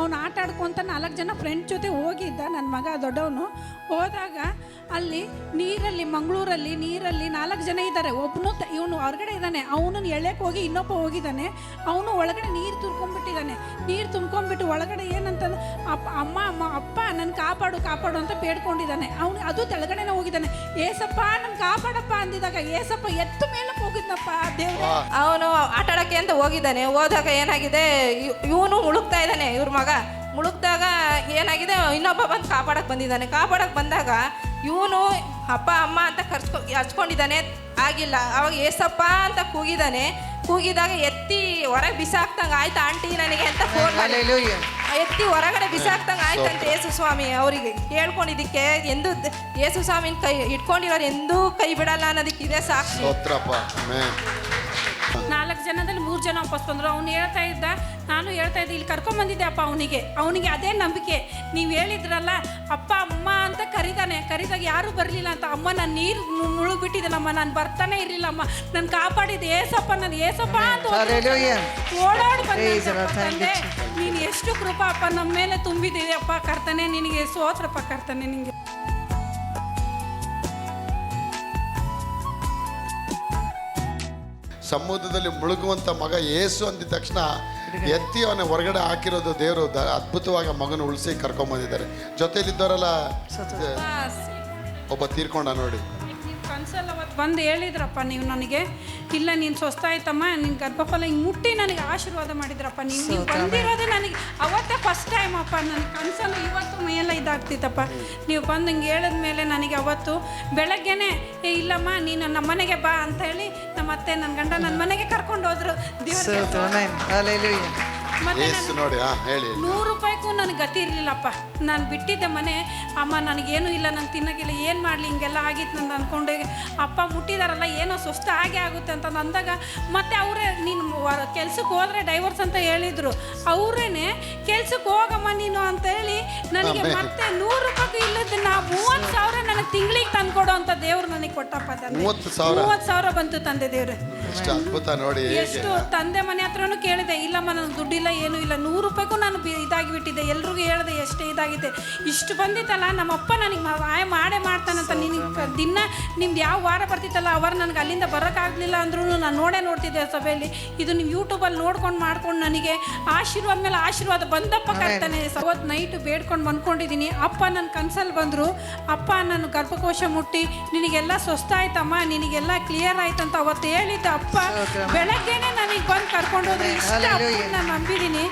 ಅವ್ನು ಆಟ ಆಡ್ಕೊಂತ ನಾಲ್ಕು ಜನ ಫ್ರೆಂಡ್ ಜೊತೆ ಹೋಗಿದ್ದ ನನ್ನ ಮಗ ದೊಡ್ಡವನು. ಹೋದಾಗ ಅಲ್ಲಿ ನೀರಲ್ಲಿ ಮಂಗಳೂರಲ್ಲಿ ನೀರಲ್ಲಿ ನಾಲ್ಕು ಜನ ಇದ್ದಾರೆ ಒಬ್ಬನು ಇವನು ಹೊರಗಡೆ ಇದ್ದಾನೆ. ಅವನನ್ನು ಎಳೆಯಕ್ಕೆ ಹೋಗಿ ಇನ್ನೊಬ್ಬ ಹೋಗಿದ್ದಾನೆ. ಅವನು ಒಳಗಡೆ ನೀರು ತುಂಬ್ಕೊಂಡ್ಬಿಟ್ಟಿದ್ದಾನೆ. ನೀರು ತುಂಬ್ಕೊಂಡ್ಬಿಟ್ಟು ಒಳಗಡೆ ಏನಂತಂದ್ರೆ ಅಪ್ಪ ಅಮ್ಮ ಅಮ್ಮ ಅಪ್ಪ ನನ್ನ ಕಾಪಾಡು ಕಾಪಾಡು ಅಂತ ಬೇಡ್ಕೊಂಡಿದ್ದಾನೆ. ಅವನು ಅದು ತೆಳಗಡೆನೆ ಹೋಗಿದ್ದಾನೆ. ಏಸಪ್ಪ ನನ್ನ ಕಾಪಾಡಪ್ಪ ಅಂದಿದಾಗ ಏಸಪ್ಪ ಎತ್ತು ಮೇಲೆ ಹೋಗಿದ್ನಪ್ಪ ದೇವ್ರ. ಅವನು ಆಡೋಕ್ಕೆ ಅಂತ ಹೋಗಿದ್ದಾನೆ. ಹೋದಾಗ ಏನಾಗಿದೆ? ಇವನು ಮುಳುಗ್ತಾ ಇದ್ದಾನೆ ಇವ್ರ ಮಗ. ಮುಳುಗ್ದಾಗ ಏನಾಗಿದೆ? ಇನ್ನೊಬ್ಬ ಬಂದು ಕಾಪಾಡಕ್ಕೆ ಬಂದಿದ್ದಾನೆ. ಕಾಪಾಡಕ್ಕೆ ಬಂದಾಗ ಇವನು ಅಪ್ಪ ಅಮ್ಮ ಅಂತ ಕರ್ಸ್ಕೊ ಹಚ್ಕೊಂಡಿದ್ದಾನೆ. ಆಗಿಲ್ಲ. ಅವಾಗ ಏಸಪ್ಪ ಅಂತ ಕೂಗಿದ್ದಾನೆ. ಕೂಗಿದಾಗ ಎತ್ತಿ ಹೊರಗೆ ಬಿಸಾಕ್ದಂಗೆ ಆಯ್ತು ಆಂಟಿ ನನಗೆ ಅಂತ ಫೋನ್. ಎತ್ತಿ ಹೊರಗಡೆ ಬಿಸಾಕ್ದಂಗೆ ಆಯ್ತಂತ ಯೇಸು ಸ್ವಾಮಿ ಅವರಿಗೆ. ಹೇಳ್ಕೊಂಡಿದ್ದಕ್ಕೆ ಎಂದು ಯೇಸು ಸ್ವಾಮಿನ ಕೈ ಇಟ್ಕೊಂಡಿರೋರು ಎಂದೂ ಕೈ ಬಿಡಲ್ಲ ಅನ್ನೋದಕ್ಕೆ ಇದೇ ಸಾಕ್ಷಿ. ಜನದಲ್ಲಿ ಮೂರು ಜನ ವಾಪಸ್ ಬಂದರು. ಅವ್ನು ಹೇಳ್ತಾ ಇದ್ದ ನಾನು ಹೇಳ್ತಾ ಇದ್ದೆ ಇಲ್ಲಿ ಕರ್ಕೊಂಬಂದಿದ್ದೆ ಅಪ್ಪ ಅವನಿಗೆ. ಅವನಿಗೆ ಅದೇ ನಂಬಿಕೆ. ನೀವು ಹೇಳಿದ್ರಲ್ಲ ಅಪ್ಪ ಅಮ್ಮ ಅಂತ ಕರೀತಾನೆ. ಕರಿದಾಗ ಯಾರೂ ಬರಲಿಲ್ಲ ಅಂತ. ಅಮ್ಮ ನಾನು ನೀರು ಮುಳುಗ್ಬಿಟ್ಟಿದ್ದೀನಮ್ಮ ನಾನು ಬರ್ತಾನೆ ಇರಲಿಲ್ಲಮ್ಮ ನಾನು ಕಾಪಾಡಿದ್ದು ಏಸಪ್ಪ ನಾನು ಏಸಪ್ಪ ಅಂತ. ಓಡಾಡಿ ಬಂದೆ ನೀನು ಎಷ್ಟು ಕೃಪಾ ಅಪ್ಪ ನಮ್ಮ ಮೇಲೆ ತುಂಬಿದೆಯಪ್ಪ ಕರ್ತಾನೆ ನಿನಗೆ ಸೋತ್ರಪ್ಪ ಕರ್ತಾನೆ ನಿನಗೆ ಸಮುದ್ರದಲ್ಲಿ ಮುಳುಗುವಂಥ ಮಗ ಏಸು ಅಂದಿದ ತಕ್ಷಣ ಎತ್ತಿ ಅವನ ಹೊರಗಡೆ ಹಾಕಿರೋದು ದೇವರು ಅದ್ಭುತವಾಗಿ ಆ ಮಗನ ಉಳಿಸಿ ಕರ್ಕೊಂಬಂದಿದ್ದಾರೆ. ಜೊತೆಲಿದ್ದವರೆಲ್ಲ ಒಬ್ಬ ತೀರ್ಕೊಂಡ ನೋಡಿ. ಕನ್ಸಲ್ಲಿ ಅವತ್ತು ಬಂದು ಹೇಳಿದ್ರಪ್ಪ ನೀವು ನನಗೆ ಇಲ್ಲ ನೀನು ಸ್ವಸ್ತಾಯ್ತಮ್ಮ ನಿನ್ನ ಗರ್ಭಫಲ ಹಿಂಗೆ ಮುಟ್ಟಿ ನನಗೆ ಆಶೀರ್ವಾದ ಮಾಡಿದ್ರಪ್ಪ ನೀವು ನೀವು ಬಂದಿರೋದೇ ನನಗೆ ಅವತ್ತೇ ಫಸ್ಟ್ ಟೈಮ್ ಅಪ್ಪ ನನಗೆ ಕನಸಲ್ಲಿ ಇವತ್ತು ಮೈಯೆಲ್ಲ ಇದಾಗ್ತಿತ್ತಪ್ಪ ನೀವು ಬಂದು ಹಿಂಗೆ ಹೇಳಿದ ಮೇಲೆ ನನಗೆ ಅವತ್ತು ಬೆಳಗ್ಗೆನೇ ಏ ಇಲ್ಲಮ್ಮ ನೀನು ನಮ್ಮ ಮನೆಗೆ ಬಾ ಅಂತ ಹೇಳಿ ನಮ್ಮ ಅತ್ತೆ ನನ್ನ ಗಂಡ ನನ್ನ ಮನೆಗೆ ಕರ್ಕೊಂಡು ಹೋದ್ರು. Hallelujah. ಮತ್ತೆ ಏಸು ನೋಡಿ ಹಾ ಹೇಳಿ. ನೂರು ರೂಪಾಯಿಗೂ ನನಗೆ ಗತಿ ಇರಲಿಲ್ಲಪ್ಪ. ನಾನು ಬಿಟ್ಟಿದ್ದೆ ಮನೆ ಅಮ್ಮ ನನಗೇನು ಇಲ್ಲ ನಾನು ತಿನ್ನೋಕ್ಕಿಲ್ಲ ಏನು ಮಾಡಲಿ ಹಿಂಗೆಲ್ಲ ಆಗಿತ್ತು ನಾನು ಅಂದ್ಕೊಂಡೆ ಅಪ್ಪ ಮುಟ್ಟಿದಾರಲ್ಲ ಏನೋ ಸುಸ್ತು ಹಾಗೆ ಆಗುತ್ತೆ ಅಂತ ಅಂದಾಗ ಮತ್ತೆ ಅವರೇ ನೀನು ಕೆಲ್ಸಕ್ಕೆ ಹೋದ್ರೆ ಡೈವರ್ಸ್ ಅಂತ ಹೇಳಿದ್ರು. ಅವರೇನೆ ಕೆಲ್ಸಕ್ಕೆ ಹೋಗಮ್ಮ ನೀನು ಅಂತ ಹೇಳಿ ನನಗೆ ಮತ್ತೆ ನೂರು ರೂಪಾಯಿಗೂ ಇಲ್ಲದ ನಾ ಮೂವತ್ತು ಸಾವಿರ ನನಗೆ ತಿಂಗಳಿಗೆ ತಂದ್ಕೊಡು ಅಂತ ದೇವ್ರು ನನಗೆ ಕೊಟ್ಟಪ್ಪ ತಂದೆ. ಮೂವತ್ತು ಸಾವಿರ? ಮೂವತ್ತು ಸಾವಿರ ಬಂತು ತಂದೆ ದೇವ್ರೆ. ಎಷ್ಟು ಅದ್ಭುತ ನೋಡಿ ಎಷ್ಟು ತಂದೆ ಮನೆ ಹತ್ರನೂ ಕೇಳಿದೆ ಇಲ್ಲಮ್ಮ ನನಗೆ ದುಡ್ಡಿಲ್ಲ ಏನೂ ಇಲ್ಲ ನೂರು ರೂಪಾಯಿಗೂ ನಾನು ಬಿ- ಇದಾಗಿ ಬಿಟ್ಟಿದ್ದೆ ಎಲ್ರಿಗೂ ಹೇಳಿದೆ ಎಷ್ಟೇ ಇದಾಗಿದೆ. ಇಷ್ಟು ಬಂದಿತ್ತಲ್ಲ ನಮ್ಮಪ್ಪ ನನಗೆ ಸಹಾಯ ಮಾಡೇ ಮಾಡ್ತಾನಂತ ನಿನಗೆ ದಿನ ನಿಮ್ದು ಯಾವ ವಾರ ಬರ್ತಿತ್ತಲ್ಲ ಅವರು ವಾರ ನನಗೆ ಅಲ್ಲಿಂದ ಬರೋಕ್ಕಾಗಲಿಲ್ಲ ಅಂದ್ರೂ ನಾನು ನೋಡೇ ನೋಡ್ತಿದ್ದೆ ಸಭೆಯಲ್ಲಿ. ಇದು ನೀವು ಯೂಟ್ಯೂಬಲ್ಲಿ ನೋಡ್ಕೊಂಡು ಮಾಡ್ಕೊಂಡು ನನಗೆ ಆಶೀರ್ವಾದ ಮೇಲೆ ಆಶೀರ್ವಾದ ಬಂದಪ್ಪ ಕರ್ತಾನೆ. ಅವತ್ತು ನೈಟ್ ಬೇಡ್ಕೊಂಡು ಬಂದ್ಕೊಂಡಿದ್ದೀನಿ. ಅಪ್ಪ ನನ್ನ ಕನ್ಸಲ್ಲಿ ಬಂದರು. ಅಪ್ಪ ನನ್ನ ಗರ್ಭಕೋಶ ಮುಟ್ಟಿ ನಿನಗೆಲ್ಲ ಸ್ವಸ್ತಾಯ್ತಮ್ಮ ನಿನಗೆಲ್ಲ ಕ್ಲಿಯರ್ ಆಯ್ತಂತ ಅವತ್ತು ಹೇಳಿದ್ದ ಅಪ್ಪ ಬೆಳಗ್ಗೆನೆ ನನಗೆ ಬಂದು ಕರ್ಕೊಂಡು ಹೋದ್ರೆ. ಇಷ್ಟ. ನಾನು ನಂಬಿದ್ದೀನಿ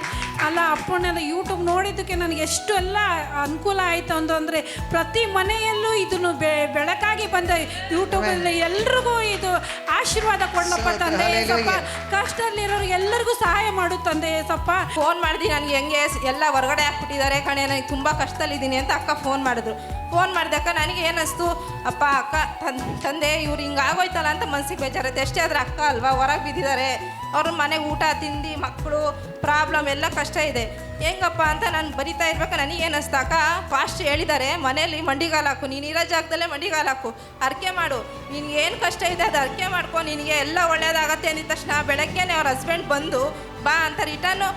ಅಲ್ಲ ಅಪ್ಪನ ಯೂಟ್ಯೂಬ್ ನೋಡಿದ್ದಕ್ಕೆ ನನಗೆ ಎಷ್ಟು ಎಲ್ಲ ಅನುಕೂಲ ಆಯಿತು ಅಂತಂದರೆ ಪ್ರತಿ ಮನೆಯಲ್ಲೂ ಇದನ್ನು ಬೆ ಬೆಳಕಾಗಿ ಬಂದ ಯೂಟ್ಯೂಬಲ್ಲಿ ಎಲ್ರಿಗೂ ಇದು ಆಶೀರ್ವಾದ ಕೊಡ್ಲಪ್ಪ ತಂದೆ ಏಸಪ್ಪ. ಕಷ್ಟದಲ್ಲಿರೋರು ಎಲ್ಲರಿಗೂ ಸಹಾಯ ಮಾಡು ತಂದೆ ಏಸಪ್ಪ. ಫೋನ್ ಮಾಡಿದಿ ನನಗೆ ಹೆಂಗೆ? ಸ್- ಎಲ್ಲ ಹೊರಗಡೆ ಹಾಕ್ಬಿಟ್ಟಿದ್ದಾರೆ ಕಣೆ ನನಗೆ ತುಂಬ ಕಷ್ಟದಲ್ಲಿದ್ದೀನಿ ಅಂತ ಅಕ್ಕ ಫೋನ್ ಮಾಡಿದ್ರು. ಫೋನ್ ಮಾಡಿದಕ್ಕ ನನಗೆ ಏನಿಸ್ತು? ಅಪ್ಪ, ಅಕ್ಕ, ತನ್, ತಂದೆ, ಇವ್ರು ಹಿಂಗೆ ಆಗೋಯ್ತಲ್ಲ ಅಂತ ಮನ್ಸಿಗೆ ಬೇಜಾರೈತೆ. ಎಷ್ಟೇ ಆದ್ರೆ ಅಕ್ಕ ಅಲ್ವಾ, ಹೊರಗೆ ಬಿದ್ದಿದ್ದಾರೆ ಅವ್ರ ಮನೆಗೆ ಊಟ, ತಿಂಡಿ ಮಕ್ಕಳು ಪ್ರಾಬ್ಲಮ್ ಎಲ್ಲ ಕಷ್ಟ ಇದೆ. ಹೆಂಗಪ್ಪ ಅಂತ ನಾನು ಬರಿತಾ ಇರ್ಬೇಕು, ನನಗೆ ಏನಿಸ್ತು? ಅಕ್ಕ, ಫಾಸ್ಟ್ ಹೇಳಿದ್ದಾರೆ ಮನೇಲಿ ಮಂಡಿಗಾಲ ಹಾಕು. ನೀನು ಇರೋ ಜಾಗದಲ್ಲೇ ಮಂಡಿಗಾಲ ಹಾಕು. ಅರ್ಕೆ ಮಾಡು. ನಿನ್ಗೆ ಏನು ಕಷ್ಟ ಇದೆ ಅದು ಅರ್ಕೆ ಮಾಡ್ಕೊ. ನಿನಗೆ ಎಲ್ಲ ಒಳ್ಳೇದಾಗತ್ತೆ ಅಂದಿದ ತಕ್ಷಣ ಬೆಳಗ್ಗೆನೇ ಅವ್ರ ಹಸ್ಬೆಂಡ್ ಬಂದು, ಬಾ ಅಂತ ರಿಟರ್ನು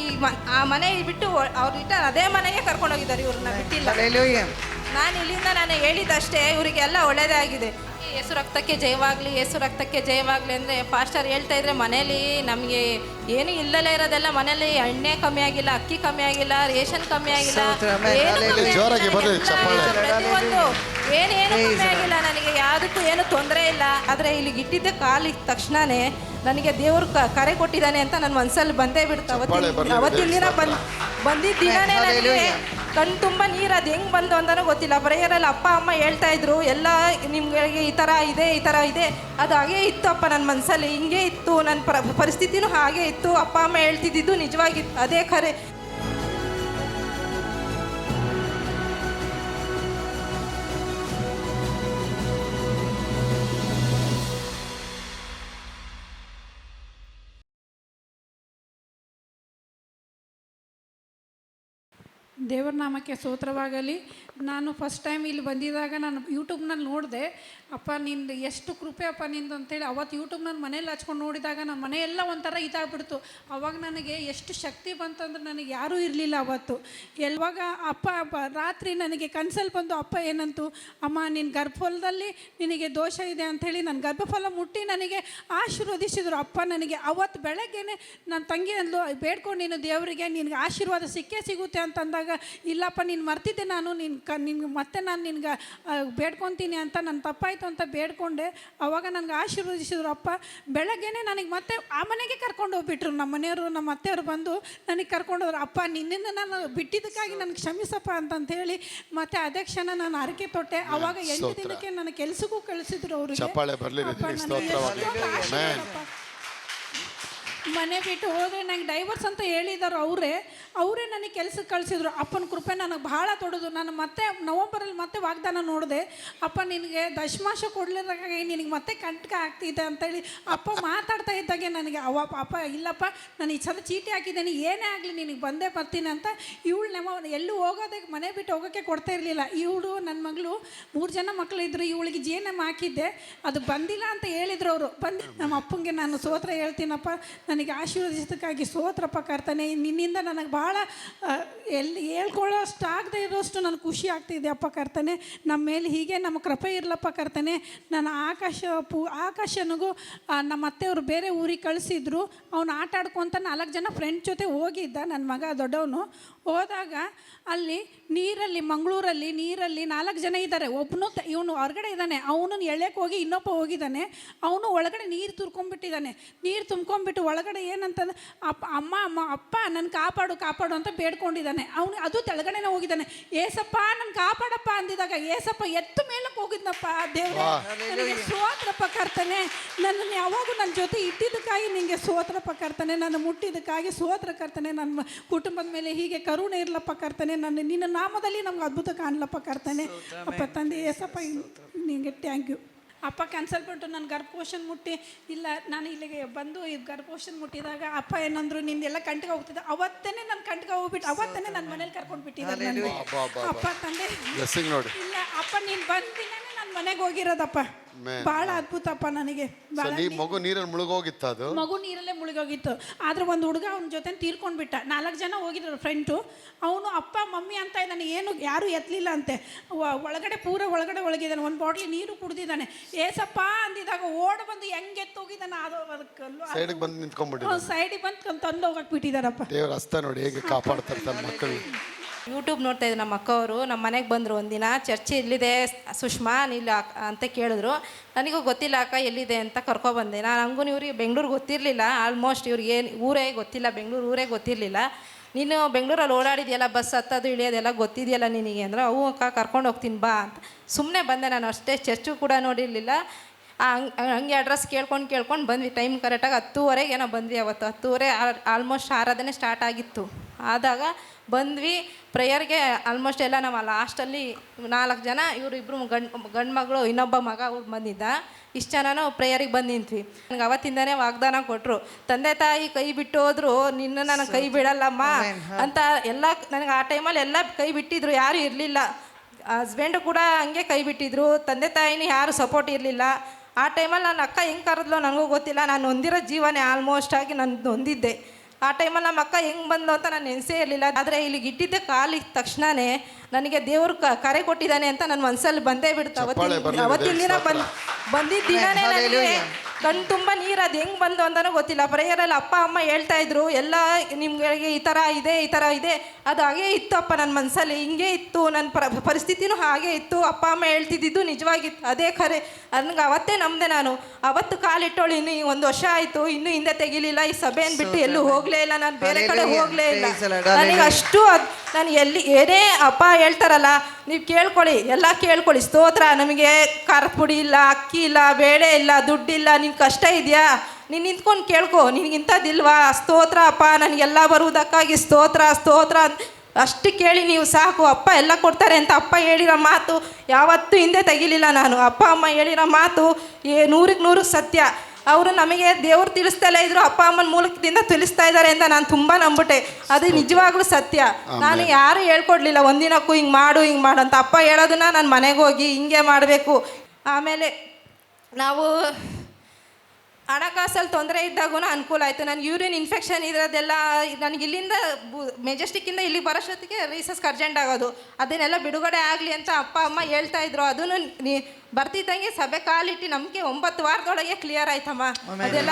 ಈ ಆ ಮನೆ ಬಿಟ್ಟು ಅವ್ರು ರಿಟರ್ನ್ ಅದೇ ಮನೆಗೆ ಕರ್ಕೊಂಡೋಗಿದ್ದಾರೆ ಇವ್ರನ್ನ ಬಿಟ್ಟಿಲ್ಲ. ನಾನು ಇಲ್ಲಿಂದ ನಾನು ಹೇಳಿದಷ್ಟೇ ಇವರಿಗೆಲ್ಲ ಒಳ್ಳೆಯದೇ ಆಗಿದೆ ಈ ಏಸು ರಕ್ತಕ್ಕೆ ಜಯವಾಗಲಿ ಏಸು ರಕ್ತಕ್ಕೆ ಜಯವಾಗಲಿ ಅಂದರೆ ಫಾಸ್ಟರ್ ಹೇಳ್ತಾ ಇದ್ರೆ ಮನೇಲಿ ನಮಗೆ ಏನು ಇಲ್ಲಲೇ ಇರೋದೆಲ್ಲ ಮನೇಲಿ ಎಣ್ಣೆ ಕಮ್ಮಿ ಆಗಿಲ್ಲ ಅಕ್ಕಿ ಕಮ್ಮಿ ಆಗಿಲ್ಲ ರೇಷನ್ ಕಮ್ಮಿ ಆಗಿಲ್ಲ. ಜೋರಾಗಿ ಬರ್ಲಿ, ಚಪ್ಪಾಳೆ. ಪ್ರತಿಯೊಂದು ಏನೇನು ಕಮ್ಮಿ ಆಗಿಲ್ಲ ನನಗೆ ಯಾವುದಕ್ಕೂ ಏನು ತೊಂದರೆ ಇಲ್ಲ ಆದರೆ ಇಲ್ಲಿಗೆ ಇಟ್ಟಿದ್ದೆ ಕಾಲಿಗೆ ತಕ್ಷಣನೇ ನನಗೆ ದೇವರು ಕ- ಕರೆ ಕೊಟ್ಟಿದ್ದಾನೆ ಅಂತ ನನ್ನ ಮನಸ್ಸಲ್ಲಿ ಬಂದೇ ಬಿಡ್ತು ಚಪ್ಪಾಳೆ ಅವತ್ತಿನ ಬರ್ಲಿ, ಅವತ್ತಿನ ದಿನ ಬಂದ್ ಬಂದು ಬಂದಿದ್ದ ದಿನನೇ ನನಗೆ. ಕಣ್ ತುಂಬ ನೀರು ಅದು ಹೆಂಗೆ ಬಂದು ಅಂತಲೂ ಗೊತ್ತಿಲ್ಲ. ಪ್ರೇಯರಲ್ಲಿ ಅಪ್ಪ, ಅಮ್ಮ ಹೇಳ್ತಾ ಇದ್ರು, ಎಲ್ಲ ನಿಮಗೆ ಈ ಥರ ಇದೆ, ಈ ಥರ ಇದೆ. ಅದು ಹಾಗೇ ಇತ್ತು ನನ್ನ ಮನಸ್ಸಲ್ಲಿ ಹಿಂಗೆ ಇತ್ತು ನನ್ನ ಪ್ರ, ಪರಿಸ್ಥಿತಿನೂ ಹಾಗೆ ಇತ್ತು. ಅಪ್ಪ, ಅಮ್ಮ ಹೇಳ್ತಿದ್ದಿದ್ದು ನಿಜವಾಗಿತ್ತು. ಅದೇ ಖರೆ ದೇವರ ನಾಮಕ್ಕೆ ಸ್ತೋತ್ರವಾಗಲಿ. ನಾನು ಫಸ್ಟ್ ಟೈಮ್ ಇಲ್ಲಿ ಬಂದಿದ್ದಾಗ ನಾನು ಯೂಟ್ಯೂಬ್ನಲ್ಲಿ ನೋಡಿದೆ, ಅಪ್ಪ, ನಿಂದು ಎಷ್ಟು ಕೃಪೆ ಅಪ್ಪ ನಿಂದು? ಅಂತೇಳಿ ಅವತ್ತು ಯೂಟ್ಯೂಬ್ ನಾನು ಮನೇಲಿ ಹಚ್ಕೊಂಡು ನೋಡಿದಾಗ ನಮ್ಮ ಮನೆಯೆಲ್ಲ ಒಂಥರ ಇದಾಗ್ಬಿಡ್ತು. ಅವಾಗ ನನಗೆ ಎಷ್ಟು ಶಕ್ತಿ ಬಂತಂದ್ರೆ ನನಗೆ ಯಾರೂ ಇರಲಿಲ್ಲ ಅವತ್ತು. ಎಲ್ವಾಗ ಅಪ್ಪ ಅಪ್ಪ, ರಾತ್ರಿ ನನಗೆ ಕನ್ಸಲ್ಲಿ ಬಂದು, ಅಪ್ಪ, ಏನಂತು? ಅಮ್ಮ ನಿನ್ನ ಗರ್ಭಫಲದಲ್ಲಿ ನಿನಗೆ ದೋಷ ಇದೆ ಅಂಥೇಳಿ ನನ್ನ ಗರ್ಭಫಲ ಮುಟ್ಟಿ ನನಗೆ ಆಶೀರ್ವದಿಸಿದರು. ಅಪ್ಪ, ನನಗೆ ಅವತ್ತು ಬೆಳಗ್ಗೆನೆ ನನ್ನ ತಂಗಿ ಅಂದ್ಲು ಬೇಡ್ಕೊಂಡು ನೀನು ದೇವರಿಗೆ, ನಿನಗೆ ಆಶೀರ್ವಾದ ಸಿಕ್ಕೇ ಸಿಗುತ್ತೆ ಅಂತಂದಾಗ, ಇಲ್ಲಪ್ಪ, ನೀನು ಮರ್ತಿದ್ದೆ ನಾನು ನಿನ್ನ ಕ ನಿನ್ಗೆ ಮತ್ತೆ ನಾನು ನಿನ್ಗೆ ಬೇಡ್ಕೊತೀನಿ ಅಂತ ನನ್ನ ತಪ್ಪಾಯಿತು ಅಂತ ಬೇಡ್ಕೊಂಡೆ ಅವಾಗ ನನಗೆ ಆಶೀರ್ವದಿಸಿದ್ರು ಅಪ್ಪ ಬೆಳಗ್ಗೆನೆ ನನಗೆ ಮತ್ತೆ ಆ ಮನೆಗೆ ಕರ್ಕೊಂಡು ಹೋಗ್ಬಿಟ್ರು ನಮ್ಮ ಮನೆಯವರು ನಮ್ಮ ಅತ್ತೆಯವರು ಬಂದು ನನಗೆ ಕರ್ಕೊಂಡು ಹೋದ್ರು ಅಪ್ಪ ನಿನ್ನಿಂದ ನಾನು ಬಿಟ್ಟಿದ್ದಕ್ಕಾಗಿ ನನಗೆ ಕ್ಷಮಿಸಪ್ಪ ಅಂತಂತ ಹೇಳಿ ಮತ್ತೆ ಅದೇ ಕ್ಷಣ ನಾನು ಅರಕೆ ತೊಟ್ಟೆ ಅವಾಗ ಎಂಟು ದಿನಕ್ಕೆ ನನ್ನ ಕೆಲಸಕ್ಕೂ ಕಳಿಸಿದ್ರು ಅವರು ಚಪ್ಪಾಳೆ ಬರಲಿ ಸ್ತೋತ್ರವಾಗಲಿ. ಮನೆ ಬಿಟ್ಟು ಹೋದರೆ ನಂಗೆ ಡೈವರ್ಸ್ ಅಂತ ಹೇಳಿದಾರೆ ಅವರೇ ಅವರೇ ನನಗೆ ಕೆಲಸಕ್ಕೆ ಕಳಿಸಿದ್ರು. ಅಪ್ಪನ ಕೃಪೆ ನನಗೆ ಭಾಳ ತೊಡೋದು. ನಾನು ಮತ್ತೆ ನವಂಬರಲ್ಲಿ ಮತ್ತೆ ವಾಗ್ದಾನ ನೋಡಿದೆ. ಅಪ್ಪ ನಿನಗೆ ದಶಮಾಶ ಕೊಡ್ಲಿರಾಗಿ ನಿನಗೆ ಮತ್ತೆ ಕಂಟಕ ಆಗ್ತಿದೆ ಅಂತೇಳಿ ಅಪ್ಪ ಮಾತಾಡ್ತಾ ಇದ್ದಾಗೆ ನನಗೆ. ಅವ ಅಪ್ಪ ಇಲ್ಲಪ್ಪ, ನಾನು ಈ ಸಲ ಚೀಟಿ ಹಾಕಿದ್ದೇನೆ. ಏನೇ ಆಗಲಿ ನಿನಗೆ ಬಂದೇ ಬರ್ತೀನಿ ಅಂತ ಇವಳು ನಮ್ಮ ಎಲ್ಲೂ ಹೋಗೋದಕ್ಕೆ ಮನೆ ಬಿಟ್ಟು ಹೋಗೋಕ್ಕೆ ಕೊಡ್ತಾ ಇರಲಿಲ್ಲ. ಇವಳು ನನ್ನ ಮಗಳು ಮೂರು ಜನ ಮಕ್ಕಳು ಇದ್ದರು ಇವಳಿಗೆ ಜಿ ಹಾಕಿದ್ದೆ. ಅದು ಬಂದಿಲ್ಲ ಅಂತ ಹೇಳಿದ್ರು ಅವರು. ಬಂದು ನಮ್ಮ ಅಪ್ಪಂಗೆ ನಾನು ಸೋತ್ರ ಹೇಳ್ತೀನಪ್ಪ. ನನಗೆ ಆಶೀರ್ವದಿಸೋದಕ್ಕಾಗಿ ಸೋತ್ರಪ್ಪ ಕರ್ತಾನೆ, ನಿನ್ನಿಂದ ನನಗೆ ಭಾಳ ಎಲ್ಲಿ ಹೇಳ್ಕೊಳ್ಳೋಷ್ಟು ಆಗದೆ ಇರೋಷ್ಟು ನನಗೆ ಖುಷಿ ಆಗ್ತಿದೆ ಅಪ್ಪ ಕರ್ತಾನೆ. ನಮ್ಮ ಮೇಲೆ ಹೀಗೆ ನಮ್ಮ ಕೃಪೆ ಇರಲಪ್ಪ ಕರ್ತಾನೆ. ನಾನು ಆಕಾಶ, ಪೂ, ಆಕಾಶನಿಗೂ ನಮ್ಮ ಅತ್ತೆಯವರು ಬೇರೆ ಊರಿಗೆ ಕಳಿಸಿದ್ರು. ಅವನು ಆಟ ನಾಲ್ಕು ಜನ ಫ್ರೆಂಡ್ ಜೊತೆ ಹೋಗಿದ್ದ. ನನ್ನ ಮಗ ದೊಡ್ಡವನು. ಹೋದಾಗ ಅಲ್ಲಿ ನೀರಲ್ಲಿ ಮಂಗಳೂರಲ್ಲಿ ನೀರಲ್ಲಿ ನಾಲ್ಕು ಜನ ಇದ್ದಾರೆ ಒಬ್ಬನು ಇವನು ಹೊರಗಡೆ ಇದ್ದಾನೆ ಅವನು ಎಳೆಯಕ್ಕೆ ಹೋಗಿ ಇನ್ನೊಬ್ಬ ಹೋಗಿದ್ದಾನೆ ಅವನು ಒಳಗಡೆ ನೀರು ತುರ್ಕೊಂಡ್ಬಿಟ್ಟಿದ್ದಾನೆ ನೀರು ತುಂಬ್ಕೊಂಡ್ಬಿಟ್ಟು ಒಳಗಡೆ ಏನಂತಂದ್ರೆ ಅಪ್ಪ ಅಮ್ಮ ಅಮ್ಮ ಅಪ್ಪ ನನ್ನ ಕಾಪಾಡು ಕಾಪಾಡು ಅಂತ ಬೇಡ್ಕೊಂಡಿದ್ದಾನೆ ಅವನು ಅದು ತೆಳಗಡೆನೇ ಹೋಗಿದ್ದಾನೆ ಏಸಪ್ಪ ನನ್ನ ಕಾಪಾಡಪ್ಪ ಅಂದಿದಾಗ ಏಸಪ್ಪ ಎತ್ತು ಮೇಲಕ್ಕೆ ಹೋಗಿದ್ನಪ್ಪ. ದೇವ್ರೆ ನನಗೆ ಸೋತ್ರಪ್ಪ ಕರ್ತಾನೆ. ನನ್ನನ್ನು ಯಾವಾಗೂ ನನ್ನ ಜೊತೆ ಇಟ್ಟಿದ್ದಕ್ಕಾಗಿ ನಿನಗೆ ಸೋತ್ರಪ್ಪ ಕರ್ತಾನೆ. ನಾನು ಮುಟ್ಟಿದ್ದಕ್ಕಾಗಿ ಸೋತ್ರ ಕರ್ತಾನೆ. ನನ್ನ ಕುಟುಂಬದ ಮೇಲೆ ಹೀಗೆ ಕರುಣೆ ಇರ್ಲಪ್ಪ ಕರ್ತಾನೆ ನನ್ನ ನಿನ್ನ ನಾಮದಲ್ಲಿ ನಮ್ಗೆ ಅದ್ಭುತ ಕಾಣ್ಲಪ್ಪ ಕರ್ತಾನೆ. ಅಪ್ಪ ತಂದೆ ಎಸಪ್ಪ ನಿನಗೆ ಥ್ಯಾಂಕ್ ಯು ಅಪ್ಪ ಕ್ಯಾನ್ಸಲ್ ಬಿಟ್ಟು ನನ್ನ ಗರ್ಭಕೋಶನ್ ಮುಟ್ಟಿ. ಇಲ್ಲ ನಾನು ಇಲ್ಲಿಗೆ ಬಂದು ಇದು ಗರ್ಭಕೋಶನ್ ಮುಟ್ಟಿದಾಗ ಅಪ್ಪ ಏನಂದ್ರು ನಿಂದೆಲ್ಲ ಕಂಟಿಗೆ ಹೋಗ್ತಿದ್ದೆ ಅವತ್ತೇನೆ ನನ್ನ ಕಂಟಿಗೆ ಹೋಗ್ಬಿಟ್ಟು ಅವತ್ತೇನೆ ನನ್ನ. ಮನೇಲಿ ಕರ್ಕೊಂಡು ಬಿಟ್ಟಿದ್ದಾರೆ ಅಪ್ಪ ತಂದೆ ಇಲ್ಲ ಅಪ್ಪ ನೀನು ಬಂದಿನೇ ಮನೆಗೆ ಹೋಗಿರೋದಪ್ಪ. ಬಹಳ ಅದ್ಭುತಪ್ಪ ನನಗೆ. ಸೊ ಭಾಳ ನೀ ಮಗು ನೀರಲ್ಲಿ ಮುಳುಗೋಗಿತ್ತು ಅದು? ಮಗು ನೀರಲ್ಲೇ ಮುಳುಗೋಗಿತ್ತು. ಆದ್ರೆ ಒಂದು ಹುಡುಗ ಅವನ ಜೊತೆ ತೀರ್ಕೊಂಡ್ಬಿಟ್ಟ. ನಾಲ್ಕು ಜನ ಹೋಗಿದ್ರು ಫ್ರೆಂಡು ಅವನು ಅಪ್ಪ ಮಮ್ಮಿ ಅಂತ ಇದ್ದಾನೆ. ಏನು ಯಾರು ಎತ್ತಲಿಲ್ಲ ಅಂತೆ. ಒಳಗಡೆ ಪೂರ ಒಳಗಡೆ ಒಳಗಿದ್ದಾನೆ. ಒಂದು ಬಾಟ್ಲಿ ನೀರು ಕುಡ್ದಿದ್ದಾನೆ. ಏಸಪ್ಪ ಅಂದಿದಾಗ ಓಡ್ ಬಂದು ಹೆಂಗೆ ಎತ್ತೋಗಿದ್ದಾನೆ ಅದು ಅದಕ್ಕೆ ಸೈಡ್ಗೆ ಬಂದು ನಿಂತ್ಕೊಂಡ್ಬಿಟ್ಟು ಸೈಡಿಗೆ ಬಂದು ತಂದು ಹೋಗಕ್ಕೆ ಬಿಟ್ಟಿದಾರಪ್ಪ ದೇವ್ರ ಹಸ್ತ ನೋಡಿ ಹೇಗೆ ಕಾಪಾಡ್ತಾರೆ ತನ್ನ ಮಕ್ಕಳು. ಯೂಟ್ಯೂಬ್ ನೋಡ್ತಾ ಇದ್ರು ನಮ್ಮ ಅಕ್ಕವರು. ನಮ್ಮ ಮನೆಗೆ ಬಂದರು ಒಂದಿನ, ಚರ್ಚೆ ಎಲ್ಲಿದೆ? ಸುಷ್ಮಾ ನೀಲ್ಲ ಅಂತ ಕೇಳಿದ್ರು. ನನಗೂ ಗೊತ್ತಿಲ್ಲ ಅಕ್ಕ, ಎಲ್ಲಿದೆ? ಅಂತ ಕರ್ಕೊಬಂದೆ. ನಾನು ಹಂಗೂ ಇವ್ರಿಗೆ ಬೆಂಗಳೂರು ಗೊತ್ತಿರಲಿಲ್ಲ. ಆಲ್ಮೋಸ್ಟ್ ಇವ್ರಿಗೆ ಏನು, ಊರೇ ಗೊತ್ತಿಲ್ಲ, ಬೆಂಗಳೂರು ಊರೇ ಗೊತ್ತಿರಲಿಲ್ಲ. ನೀನು ಬೆಂಗಳೂರಲ್ಲಿ ಓಡಾಡಿದೆಯಲ್ಲ, ಬಸ್ ಹತ್ತೋದು, ಇಳಿಯೋದೆಲ್ಲ ಗೊತ್ತಿದೆಯಲ್ಲ ನಿನಗೆ? ಅಂದ್ರೆ ಅವು ಅಕ್ಕ, ಕರ್ಕೊಂಡು ಹೋಗ್ತೀನಿ, ಬಾ, ಅಂತ. ಸುಮ್ಮನೆ ಬಂದೆ ನಾನು ಅಷ್ಟೇ. ಚರ್ಚು ಕೂಡ ನೋಡಿರಲಿಲ್ಲ. ಹಂಗೆ ಅಡ್ರೆಸ್ ಕೇಳ್ಕೊಂಡು ಕೇಳ್ಕೊಂಡು ಬಂದ್ವಿ. ಟೈಮ್ ಕರೆಕ್ಟಾಗಿ ಹತ್ತೂವರೆಗೆ ಏನೋ ಬಂದ್ವಿ ಅವತ್ತು. ಹತ್ತೂವರೆ ಆಲ್ಮೋಸ್ಟ್ ಆರಾಧನೆ ಸ್ಟಾರ್ಟ್ ಆಗಿತ್ತು. ಆದಾಗ ಬಂದ್ವಿ. ಪ್ರೇಯರ್ಗೆ ಆಲ್ಮೋಸ್ಟ್ ಎಲ್ಲ ನಾವು ಲಾಸ್ಟಲ್ಲಿ ನಾಲ್ಕು ಜನ ಇವರು ಇಬ್ಬರು ಗಂಡು ಗಂಡು ಮಗಳು ಇನ್ನೊಬ್ಬ ಮಗ ಅವ್ರು ಬಂದಿದ್ದ. ಇಷ್ಟು ಜನನೂ ಪ್ರೇಯರಿಗೆ ಬಂದು ನಿಂತ್ವಿ ನನಗೆ ಅವತ್ತಿಂದನೇ ವಾಗ್ದಾನ ಕೊಟ್ಟರು ತಂದೆ ತಾಯಿ ಕೈ ಬಿಟ್ಟು ಹೋದ್ರು ನಿನ್ನ ನಾನು ಕೈ ಬಿಡಲ್ಲಮ್ಮ ಅಂತ ಎಲ್ಲ ನನಗೆ ಆ ಟೈಮಲ್ಲಿ ಎಲ್ಲ ಕೈ ಬಿಟ್ಟಿದ್ರು ಯಾರೂ ಇರಲಿಲ್ಲ. ಹಸ್ಬೆಂಡು ಕೂಡ ಹಂಗೆ ಕೈ ಬಿಟ್ಟಿದ್ರು. ತಂದೆ ತಾಯಿನೂ ಯಾರು ಸಪೋರ್ಟ್ ಇರಲಿಲ್ಲ. ಆ ಟೈಮಲ್ಲಿ ನನ್ನ ಅಕ್ಕ ಹೆಂಗೆ ಕರೆದ್ಲೋ ನನಗೂ ಗೊತ್ತಿಲ್ಲ. ನಾನು ಹೊಂದಿರೋ ಜೀವನೇ ಆಲ್ಮೋಸ್ಟ್ ಆಗಿ ನಾನು ಹೊಂದಿದ್ದೆ ಆ ಟೈಮಲ್ಲಿ ನಮ್ಮ ಅಕ್ಕ ಹೆಂಗೆ ಬಂದು ಅಂತ ನಾನು ನೆನೆಸೇ ಇರಲಿಲ್ಲ. ಆದರೆ ಇಲ್ಲಿಗೆ ಇಟ್ಟಿದ್ದೆ ಕಾಲಿಗೆ ತಕ್ಷಣವೇ ನನಗೆ ದೇವ್ರು ಕ- ಕರೆ ಕೊಟ್ಟಿದ್ದಾನೆ ಅಂತ ನನ್ನ ಮನಸ್ಸಲ್ಲಿ ಬಂದೇ ಬಿಡ್ತು. ಅವತ್ತಿನ ಅವತ್ತಿನ ದಿನ ಬಂದು ಬಂದಿದ್ದ ದಿನನೇ ನನಗೆ ಕಣ್ಣು ತುಂಬ ನೀರು ಅದು ಹೆಂಗೆ ಬಂದು ಅಂತಲೂ ಗೊತ್ತಿಲ್ಲ. ಪ್ರೇಯರಲ್ಲಿ ಅಪ್ಪ ಅಮ್ಮ ಹೇಳ್ತಾ ಇದ್ರು ಎಲ್ಲ ನಿಮಗೆ ಈ ಥರ ಇದೆ ಈ ಥರ ಇದೆ. ಅದು ಹಾಗೇ ಇತ್ತು ಅಪ್ಪ ನನ್ನ ಮನಸ್ಸಲ್ಲಿ ಹಿಂಗೆ ಇತ್ತು ನನ್ನ ಪ್ರ ಪರಿಸ್ಥಿತಿನೂ ಹಾಗೆ ಇತ್ತು. ಅಪ್ಪ ಅಮ್ಮ ಹೇಳ್ತಿದ್ದಿದ್ದು ನಿಜವಾಗಿತ್ತು ಅದೇ ಖರೆ. ನನಗೆ ಅವತ್ತೇ ನಂಬಿದೆ ನಾನು. ಅವತ್ತು ಕಾಲಿಟ್ಟೋಳು ಇನ್ನು ಒಂದು ವರ್ಷ ಆಯಿತು ಇನ್ನೂ ಹಿಂದೆ ತೆಗಿಲಿಲ್ಲ. ಈ ಸಭೆಯನ್ನು ಬಿಟ್ಟು ಎಲ್ಲೂ ಹೋಗಲೇ ಇಲ್ಲ ನಾನು ಬೇರೆ ಕಡೆ. ಹೋಗಲೇ ಇಲ್ಲ. ನನಗೆ ಅಷ್ಟು ಅದ್ ನಾನು ಎಲ್ಲಿ ಏನೇ ಅಪ್ಪ ಹೇಳ್ತಾರಲ್ಲ ನೀವು ಕೇಳ್ಕೊಳ್ಳಿ, ಎಲ್ಲ ಕೇಳ್ಕೊಳ್ಳಿ. ಸ್ತೋತ್ರ, ನಮಗೆ ಖಾರದ ಪುಡಿ ಇಲ್ಲ, ಅಕ್ಕಿ ಇಲ್ಲ, ಬೇಳೆ ಇಲ್ಲ, ದುಡ್ಡಿಲ್ಲ ನಿನ್ನ ಕಷ್ಟ ಇದೆಯಾ? ನೀನು ನಿಂತ್ಕೊಂಡು ಕೇಳ್ಕೊ ನಿನಗಿಂಥದ್ದಿಲ್ವಾ ಸ್ತೋತ್ರ, ಅಪ್ಪ, ನನಗೆಲ್ಲ ಬರುವುದಕ್ಕಾಗಿ ಸ್ತೋತ್ರ ಸ್ತೋತ್ರ ಅಷ್ಟು ಕೇಳಿ ನೀವು ಸಾಕು. ಅಪ್ಪ ಎಲ್ಲ ಕೊಡ್ತಾರೆ ಅಂತ ಅಪ್ಪ ಹೇಳಿರೋ ಮಾತು ಯಾವತ್ತೂ ಹಿಂದೆ ತೆಗಿಲಿಲ್ಲ ನಾನು. ಅಪ್ಪ, ಅಮ್ಮ ಹೇಳಿರೋ ಮಾತು ಏ, ನೂರಿಗೆ ನೂರು ಸತ್ಯ. ಅವರು ನಮಗೆ ದೇವ್ರು ತಿಳಿಸ್ತಲೇ ಇದ್ರು ಅಪ್ಪ ಅಮ್ಮನ ಮೂಲಕದಿಂದ ತಿಳಿಸ್ತಾ ಇದ್ದಾರೆ ಅಂತ ನಾನು ತುಂಬ ನಂಬಿಟ್ಟೆ. ಅದು ನಿಜವಾಗ್ಲೂ ಸತ್ಯ. ನಾನು ಯಾರು ಹೇಳ್ಕೊಡ್ಲಿಲ್ಲ ಒಂದಿನಕ್ಕೂ ಹಿಂಗೆ ಮಾಡು ಹಿಂಗೆ ಮಾಡು ಅಂತ. ಅಪ್ಪ ಹೇಳೋದನ್ನ ನಾನು ಮನೆಗೆ ಹೋಗಿ ಹಿಂಗೆ ಮಾಡಬೇಕು. ಆಮೇಲೆ ನಾವು ಹಣಕಾಸಲ್ಲಿ ತೊಂದರೆ ಇದ್ದಾಗೂ ಅನುಕೂಲ ಆಯಿತು. ನನಗೆ ಯೂರಿನ್ ಇನ್ಫೆಕ್ಷನ್ ಇರೋದೆಲ್ಲ ನನಗೆ ಇಲ್ಲಿಂದ ಮೆಜೆಸ್ಟಿಕ್ಕಿಂದ ಇಲ್ಲಿ ಬರೋಷ್ಟೊತ್ತಿಗೆ ರೀಸಸ್ಗೆ ಅರ್ಜೆಂಟ್ ಆಗೋದು. ಅದನ್ನೆಲ್ಲ ಬಿಡುಗಡೆ ಆಗಲಿ ಅಂತ ಅಪ್ಪ ಅಮ್ಮ ಹೇಳ್ತಾ ಇದ್ರು. ಅದನ್ನು ನೀ ಬರ್ತಿದ್ದಂಗೆ ಸಭೆ ಕಾಲಿಟ್ಟು ನಮ್ಗೆ ಒಂಬತ್ತು ವಾರದೊಳಗೆ ಕ್ಲಿಯರ್ ಆಯ್ತಮ್ಮ. ಅದೆಲ್ಲ